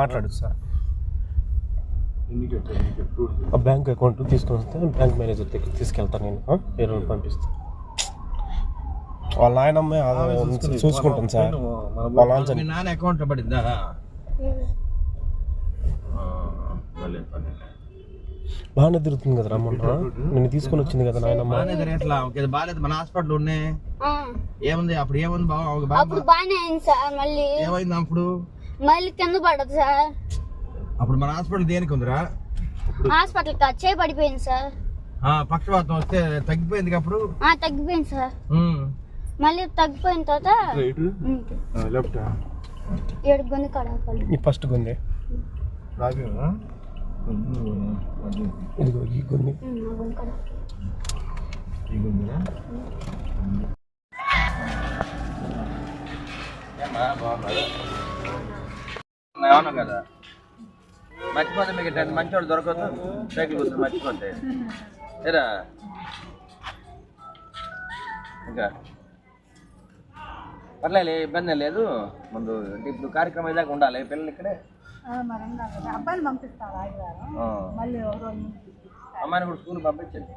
మాట్లాడు సార్. ఆ bank account తీసుకొని వస్తే బ్యాంక్ మేనేజర్ దగ్గర తీసుకెళ్తాను నేను? వేరే పంపిస్తాను వాళ్ళ నాయనమ్మే చూసుకుంటాను సార్. వాళ్ళ నాన్న అకౌంట్ పడిందా? ఆ, భలే పని. బాగానే తిరుగుతుంది కదా రమ్మన్న నిన్ను తీసుకొని వచ్చింది కదా నాయనమ్మ. బాగానే తిరగట్లా ఓకే బాగాలేదు మన హాస్పిటల్ ఉన్నాయి. ఆ, ఏముంది అప్పుడు ఏముంది బాగా బాగానే అయింది సార్ మళ్ళీ. ఏమైంది అప్పుడు? మళ్ళీ కింద పడదు సార్. అప్పుడు మన హాస్పిటల్ దేనికి ఉందిరా? హాస్పిటల్ వచ్చే పడిపోయింది సార్. ఆ, పక్షవాతం వస్తే తగ్గిపోయింది అప్పుడు? ఆ తగ్గిపోయింది సార్. మళ్ళీ తగ్గిపోయిన తర్వాత ఏడు గొంతు కడగాలి ఈ ఫస్ట్ గుంది ఇదిగో ఈ గుంది కడగాలి ఏమ్మా, బాగున్నారా? అవును కదా. మర్చిపోతే మీకు ఇట్లాంటి మంచోడు దొరకదు. సైకిల్ కూర్చొని మర్చిపోతే. ఏరా? ఇంకా? పర్లేదు ఇబ్బంది లేదు. ముందు అంటే ఇప్పుడు కార్యక్రమం దాకా ఉండాలి. పిల్లలు ఇక్కడే? అబ్బాయిని అమ్మాయిని కూడా స్కూల్ పంపించండి.